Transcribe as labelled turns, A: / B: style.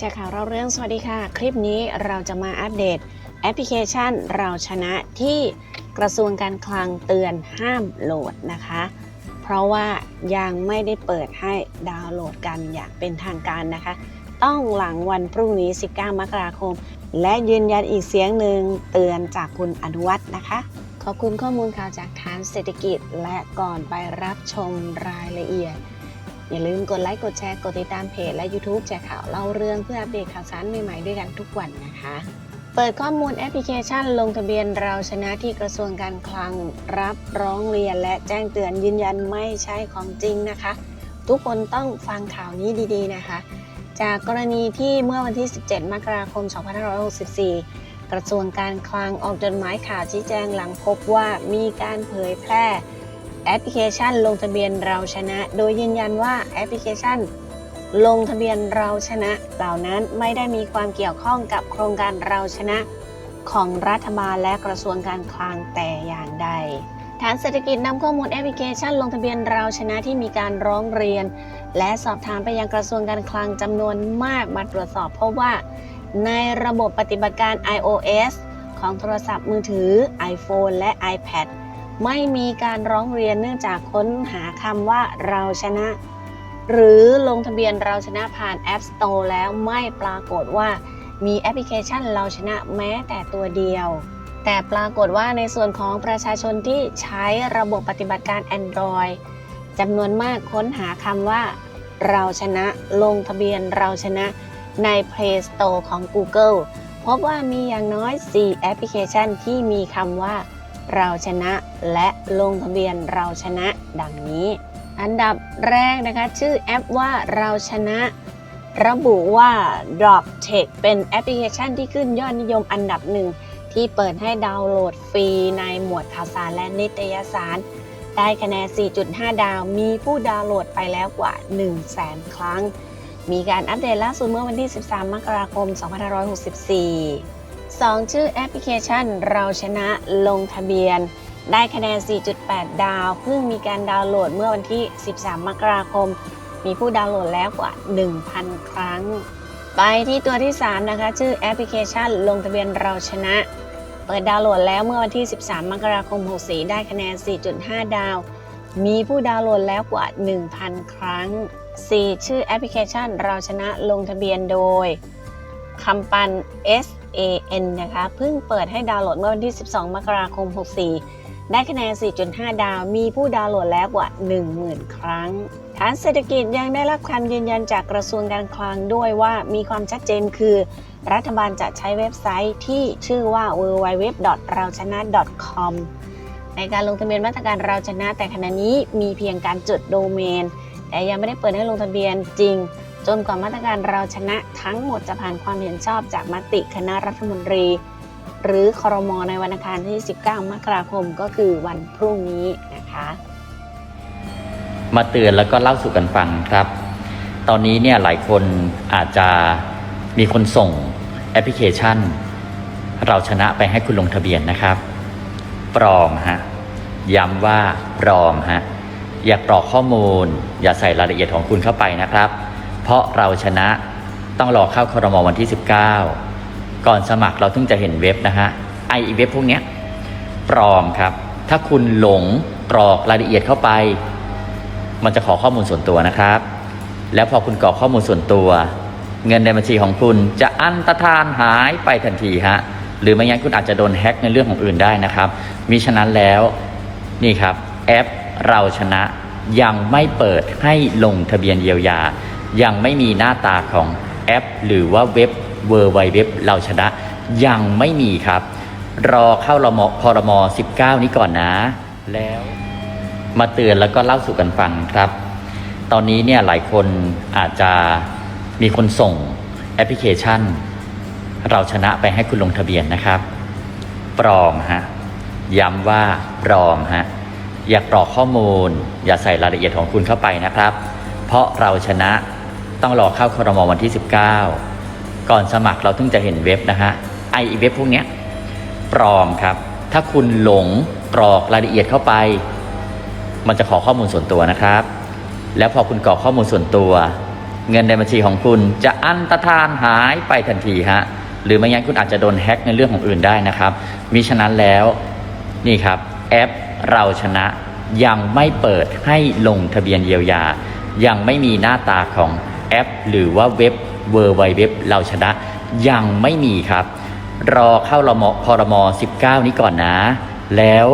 A: จากข่าวเราเรื่องสวัสดีค่ะ คลิปนี้เราจะมาอัปเดตแอปพลิเคชันเราชนะที่กระทรวงการคลังเตือนห้ามโหลดนะคะ เพราะว่ายังไม่ได้เปิดให้ดาวน์โหลดกันอย่างเป็นทางการนะคะ ต้องหลังวันพรุ่งนี้ 19 มกราคม และยืนยันอีกเสียงหนึ่งเตือนจากคุณอนุวัฒน์นะคะ ขอบคุณข้อมูลข่าวจากฐานเศรษฐกิจและก่อนไปรับชมรายละเอียด อย่าลืมกดไลค์ กดแชร์ กดติดตามเพจและ YouTube แจกข่าวเล่าเรื่องเพื่ออัปเดตข่าวสารใหม่ๆด้วยกันทุกวันนะคะ เปิดข้อมูลแอปพลิเคชัน ลงทะเบียนเราชนะที่กระทรวงการคลังรับร้องเรียนและแจ้งเตือนยืนยันไม่ใช่ของจริงนะคะ ทุกคนต้องฟังข่าวนี้ดีๆนะคะ จากกรณีที่เมื่อวันที่ 17 มกราคม 2564 กระทรวงการคลังออกจดหมายข่าวชี้แจงหลังพบว่ามีการเผยแพร่ แอปพลิเคชันลงทะเบียนเราชนะ โดยยืนยันว่าแอปพลิเคชัน ลงทะเบียนเราชนะ เหล่านั้นไม่ได้มีความเกี่ยวข้องกับโครงการเราชนะ ของรัฐบาลและกระทรวงการคลังแต่อย่างใด ฐานเศรษฐกิจนำข้อมูลแอปพลิเคชัน ลงทะเบียนเราชนะที่มีการร้องเรียน และสอบถามไปยังกระทรวงการคลังจำนวนมากมาตรวจสอบพบว่า ในระบบปฏิบัติการ iOS ของโทรศัพท์มือถือ iPhone และ iPad ไม่มีการร้องเรียนเนื่องจากค้นหาคำว่าเราชนะ หรือลงทะเบียนเราชนะผ่าน App Store แล้วไม่ปรากฏว่ามีแอปพลิเคชันเราชนะแม้แต่ตัวเดียว แต่ปรากฏว่าในส่วนของประชาชนที่ใช้ระบบปฏิบัติการ Android จำนวนมากค้นหาคำว่า เราชนะลงทะเบียนเราชนะใน Play Store ของ Google พบว่ามีอย่างน้อย 4 แอปพลิเคชันที่มีคำว่า เราชนะและลงทะเบียนเราชนะดังนี้ อันดับแรกนะคะ ชื่อแอปว่าเราชนะ ระบุว่า Drop Tech เป็นแอปพลิเคชันที่ขึ้นยอดนิยมอันดับหนึ่ง ที่เปิดให้ดาวน์โหลดฟรีในหมวดข่าวสารและนิตยสาร ได้คะแนน 4.5 ดาว มีผู้ดาวน์โหลดไปแล้วกว่า 100,000 ครั้ง มีการอัปเดตล่าสุดเมื่อวันที่ 13 มกราคม 2564 2 ชื่อแอปพลิเคชันเราชนะลงทะเบียน ได้คะแนน 4.8 ดาว เพิ่งมีการดาวน์โหลดเมื่อวันที่ 13 มกราคม มีผู้ดาวน์โหลดแล้วกว่า 1,000 ครั้ง ไปที่ตัวที่ 3 นะคะ ชื่อแอปพลิเคชันลงทะเบียนเราชนะ เปิดดาวน์โหลดแล้วเมื่อวันที่ 13 มกราคม 64 ได้คะแนน 4.5 ดาว มีผู้ดาวน์โหลดแล้วกว่า 1,000 ครั้ง 4 ชื่อแอปพลิเคชันเราชนะลงทะเบียนโดยคำปัน S A N นะคะเพิ่งเปิดให้ดาวน์โหลดเมื่อวันที่ 12 มกราคม 64 ได้คะแนน 4.5 ดาว มีผู้ดาวน์โหลดแล้วกว่า 10,000 ครั้ง ฐานเศรษฐกิจยังได้รับคำยืนยันจากกระทรวงการคลังด้วยว่ามีความชัดเจนคือ รัฐบาลจะใช้เว็บไซต์ที่ชื่อว่า www.rauchana.com ในการลงทะเบียนมาตรการเราชนะแต่ขณะนี้มีเพียงการจดโดเมน แต่ยังไม่ได้เปิดให้ลงทะเบียนจริง จนกว่ามาตรการเราชนะทั้งหมดจะผ่านความเห็นชอบจากมติคณะรัฐมนตรี หรือคอรมอในวันอังคารที่ 19 มกราคมก็คือวันพรุ่งนี้นะคะ
B: มาเตือนแล้วก็เล่าสู่กันฟังครับ ตอนนี้เนี่ยหลายคนอาจจะมีคนส่งแอปพลิเคชัน เราชนะไปให้คุณลงทะเบียนนะครับ ปลอมฮะย้ำว่าปลอมฮะอย่ากรอกข้อมูล อย่าใส่รายละเอียดของคุณเข้าไปนะครับ เพราะเราชนะต้องรอเข้าคอรมอวันที่ 19 ก่อนสมัครเราถึงจะเห็นเว็บนะฮะไอเว็บพวกเนี้ยปลอมครับ ถ้าคุณหลงกรอกรายละเอียดเข้าไป มันจะขอข้อมูลส่วนตัวนะครับ แล้วพอคุณกรอกข้อมูลส่วนตัว เงินในบัญชีของคุณจะอันตรธานหายไปทันทีฮะหรือไม่งั้นคุณอาจจะโดนแฮ็กในเรื่องของอื่นได้นะครับมิฉะนั้นแล้วนี่ครับแอปเราชนะยังไม่เปิดให้ลงทะเบียนเยียวยา ยังไม่มีหน้าตาของแอป หรือว่าเว็บเวอร์ไวเว็บเราชนะ ยังไม่มีครับ รอเข้ารมพรม 19 นี้ก่อนนะ แล้วมาเตือนแล้วก็เล่าสู่กันฟังครับ ตอนนี้เนี่ยหลายคนอาจจะมีคนส่งแอปพลิเคชัน เราชนะไปให้คุณลงทะเบียนนะครับ ปลอมฮะย้ำว่าปลอมฮะอย่ากรอกข้อมูล อย่าใส่รายละเอียดของคุณเข้าไปนะครับ เพราะเราชนะ ต้องรอเข้าคอรมอวันที่ 19 ก่อนสมัครเราถึงจะเห็นเว็บนะฮะไอเว็บพวกเนี้ยปลอมครับ ถ้าคุณหลงกรอกรายละเอียดเข้าไป มันจะขอข้อมูลส่วนตัวนะครับ แล้วพอคุณกรอกข้อมูลส่วนตัว เงินในบัญชีของคุณจะอันตรธานหายไปทันทีฮะหรือไม่งั้นคุณอาจจะโดนแฮ็กในเรื่องของอื่นได้นะครับมิฉะนั้นแล้วนี่ครับแอปเราชนะยังไม่เปิดให้ลงทะเบียนเยียวยา ยังไม่มีหน้าตาของ แอป หรือว่าเว็บเวอร์ไวเว็บเราชนะยังไม่มีครับ รอเข้ารมพรม 19 นี้ก่อนนะ แล้ว